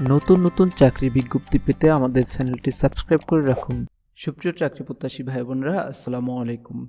নতুন নতুন চাকরি বিজ্ঞপ্তি পেতে আমাদের চ্যানেলটি সাবস্ক্রাইব করে রাখুন। সুপ্রিয় চাকরি প্রত্যাশী ভাই বোনরা, আসসালামু আলাইকুম।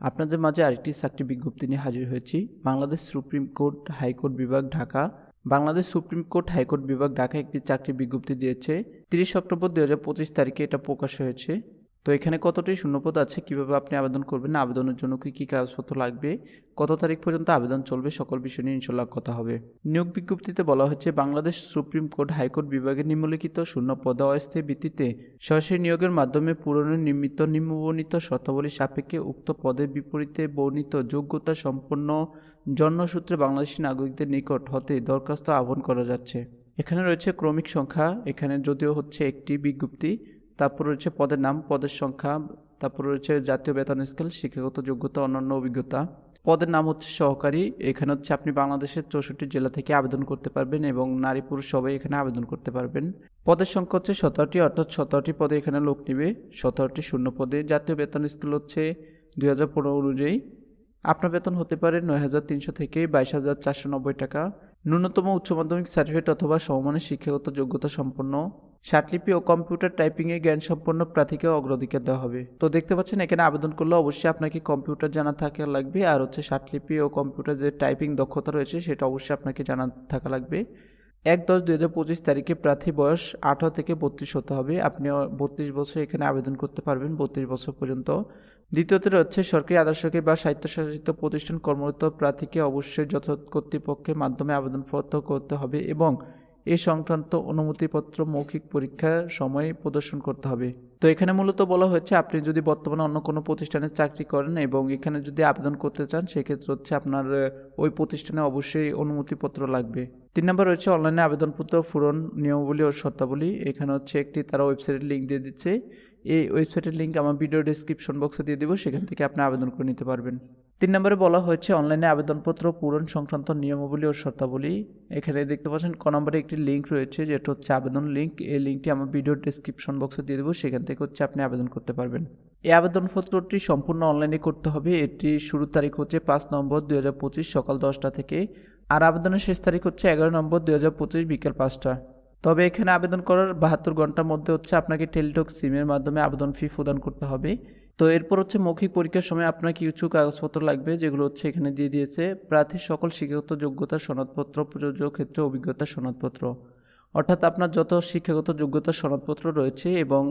আপনাদের মাঝে আরেকটি চাকরি বিজ্ঞপ্তি নিয়ে হাজির হয়েছি। বাংলাদেশ সুপ্রিম কোর্ট হাইকোর্ট বিভাগ, Dhaka. Bangladesh supreme court high court বিভাগ ঢাকা একটি চাকরি বিজ্ঞপ্তি দিয়েছে। তিরিশ অক্টোবর দু হাজার পঁচিশ তারিখে এটা প্রকাশ হয়েছে। তো এখানে কতটি শূন্যপদ আছে? কীভাবে আপনি আবেদন করবেন? আবেদনের জন্য কী কী কাগজপত্র লাগবে? কত তারিখ পর্যন্ত আবেদন চলবে? সকল বিষয় নিয়ে ইনশাল্লাহ কথা হবে। নিয়োগ বিজ্ঞপ্তিতে বলা হচ্ছে বাংলাদেশ সুপ্রিম কোর্ট হাইকোর্ট বিভাগের নিম্নলিখিত শূন্য পদ অস্থায়ী ভিত্তিতে সরাসরি নিয়োগের মাধ্যমে পূরণের নিমিত্ত নিম্নবর্ণিত শর্তাবলী সাপেক্ষে উক্ত পদের বিপরীতে বর্ণিত যোগ্যতা সম্পন্ন জন্মসূত্রে বাংলাদেশি নাগরিকদের নিকট হতে দরখাস্ত আহ্বান করা যাচ্ছে। এখানে রয়েছে ক্রমিক সংখ্যা। এখানে যদিও হচ্ছে একটি বিজ্ঞপ্তি তারপর রয়েছে পদের নাম, পদের সংখ্যা, তারপর রয়েছে জাতীয় বেতন স্কেল শিক্ষাগত যোগ্যতা, অন্যান্য অভিজ্ঞতা। পদের নাম হচ্ছে সহকারী। এখানে হচ্ছে আপনি বাংলাদেশের চৌষট্টি জেলা থেকে আবেদন করতে পারবেন এবং নারী পুরুষ সবাই এখানে আবেদন করতে পারবেন। পদের সংখ্যা হচ্ছে সতেরোটি, অর্থাৎ সতেরোটি পদে এখানে লোক নেবে। সতেরোটি শূন্য পদে। জাতীয় বেতন স্কেল হচ্ছে দুই হাজার পনেরো অনুযায়ী। আপনার বেতন হতে পারে নয় হাজার তিনশো থেকে বাইশ হাজার চারশো নব্বই টাকা। ন্যূনতম উচ্চ মাধ্যমিক সার্টিফিকেট অথবা সমমানের শিক্ষাগত যোগ্যতা সম্পন্ন। শার্টলিপি ও কম্পিউটার টাইপিংয়ে জ্ঞান সম্পন্ন প্রার্থীকে অগ্রাধিকার দেওয়া হবে। তো দেখতে পাচ্ছেন, এখানে আবেদন করলে অবশ্যই আপনাকে কম্পিউটার জানা থাকা লাগবে আর হচ্ছে শার্টলিপি ও কম্পিউটার যে টাইপিং দক্ষতা রয়েছে সেটা অবশ্যই আপনাকে জানা থাকা লাগবে। এক দশ দুই হাজার পঁচিশ তারিখে প্রার্থী বয়স আঠারো থেকে বত্রিশ হতে হবে। আপনি বত্রিশ বছর এখানে আবেদন করতে পারবেন বত্রিশ বছর পর্যন্ত। দ্বিতীয়তে রয়েছে সরকারি আদর্শকে বা স্বায়ত্তশাসিত প্রতিষ্ঠান কর্মরত প্রার্থীকে অবশ্যই যথাযথ কর্তৃপক্ষের মাধ্যমে আবেদনপত্র করতে হবে এবং এ সংক্রান্ত অনুমতিপত্র মৌখিক পরীক্ষার সময় প্রদর্শন করতে হবে। তো এখানে মূলত বলা হয়েছে, আপনি যদি বর্তমানে অন্য কোনো প্রতিষ্ঠানে চাকরি করেন এবং এখানে যদি আবেদন করতে চান, সেক্ষেত্রে হচ্ছে আপনার, ওই প্রতিষ্ঠানে অবশ্যই অনুমতিপত্র লাগবে। তিন নম্বর রয়েছে অনলাইনে আবেদনপত্র পূরণ নিয়মাবলী ও শর্তাবলী। এখানে হচ্ছে একটি তারা ওয়েবসাইটের লিঙ্ক দিয়ে দিচ্ছে। এই ওয়েবসাইটের লিঙ্ক আমার ভিডিও ডিসক্রিপশন বক্সে দিয়ে দেবো, সেখান থেকে আপনি আবেদন করে নিতে পারবেন। তিন নম্বরে বলা হয়েছে, অনলাইনে আবেদনপত্র, পূরণ সংক্রান্ত নিয়মাবলী ও শর্তাবলী। এখানে দেখতে পাচ্ছেন, ক নম্বরে একটি লিঙ্ক রয়েছে, যেটা হচ্ছে আবেদন লিঙ্ক এই লিঙ্কটি আমার ভিডিও ডিসক্রিপশন বক্সে দিয়ে দেবো, সেখান থেকে হচ্ছে আপনি আবেদন করতে পারবেন। এই আবেদনপত্রটি সম্পূর্ণ অনলাইনে করতে হবে। এটি শুরুর তারিখ হচ্ছে পাঁচ নম্বর দুই হাজার পঁচিশ সকাল দশটা থেকে। আর আবেদনের শেষ তারিখ হচ্ছে এগারো নম্বর দুই হাজার পঁচিশ বিকেল পাঁচটা। তবে এখানে আবেদন করার বাহাত্তর ঘণ্টার মধ্যে হচ্ছে আপনাকে টেলিটক সিমের মাধ্যমে আবেদন ফি প্রদান করতে হবে। তো এরপর হচ্ছে মৌখিক পরীক্ষার সময় আপনার কিছু কাগজপত্র লাগবে, যেগুলো হচ্ছে এখানে দিয়ে দিয়েছে প্রার্থীর সকল শিক্ষাগত যোগ্যতা সনদপত্র, প্রযোজ্য ক্ষেত্রে অভিজ্ঞতা সনদপত্র। অর্থাৎ আপনার যত শিক্ষাগত যোগ্যতা সনদপত্র রয়েছে এবং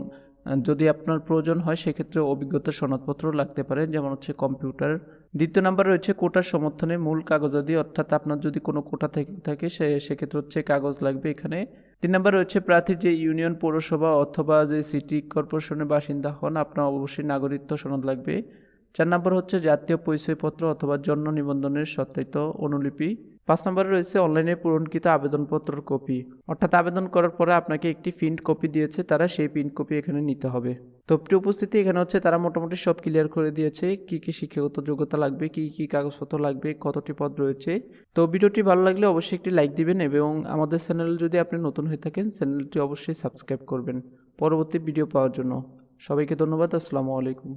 যদি আপনার প্রয়োজন হয়, সেক্ষেত্রে অভিজ্ঞতার সনদপত্র লাগতে পারে, যেমন হচ্ছে কম্পিউটার। দ্বিতীয় নাম্বার রয়েছে কোটার সমর্থনে মূল কাগজাদি, অর্থাৎ আপনার যদি কোনো কোটা থেকে থাকে, সে, সেক্ষেত্রে হচ্ছে কাগজ লাগবে এখানে। তিন নম্বর হচ্ছে প্রার্থী যে ইউনিয়ন পৌরসভা অথবা যে সিটি কর্পোরেশনের বাসিন্দা হন, আপনার অবশ্যই নাগরিকত্ব সনদ লাগবে। চার নম্বর হচ্ছে জাতীয় পরিচয়পত্র অথবা জন্ম নিবন্ধনের সত্যায়িত অনুলিপি। পাঁচ নম্বরে রয়েছে অনলাইনে পূরণকৃত আবেদনপত্রের কপি। অর্থাৎ আবেদন করার পরে আপনাকে একটি প্রিন্ট কপি দিয়েছে, তারা সেই প্রিন্ট কপি এখানে নিতে হবে। তো প্রিয় উপস্থিতি, এখানে হচ্ছে তারা মোটামুটি সব ক্লিয়ার করে দিয়েছে কি কি শিক্ষাগত যোগ্যতা লাগবে, কি কি কাগজপত্র লাগবে, কতটি পদ রয়েছে। তো ভিডিওটি ভালো লাগলে অবশ্যই একটি লাইক দিবেন এবং আমাদের চ্যানেল যদি আপনি নতুন হয়ে থাকেন চ্যানেলটি অবশ্যই সাবস্ক্রাইব করবেন। পরবর্তী ভিডিও পাওয়ার জন্য। সবাইকে ধন্যবাদ, আসসালামু আলাইকুম।